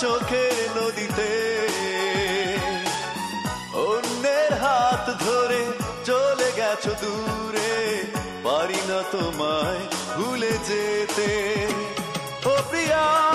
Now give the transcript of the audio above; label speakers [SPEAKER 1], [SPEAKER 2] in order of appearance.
[SPEAKER 1] চোখের নদীতে। অন্যের হাত ধরে চলে গেছো দূরে, পারি না তোমায় ভুলে যেতে। ও প্রিয়া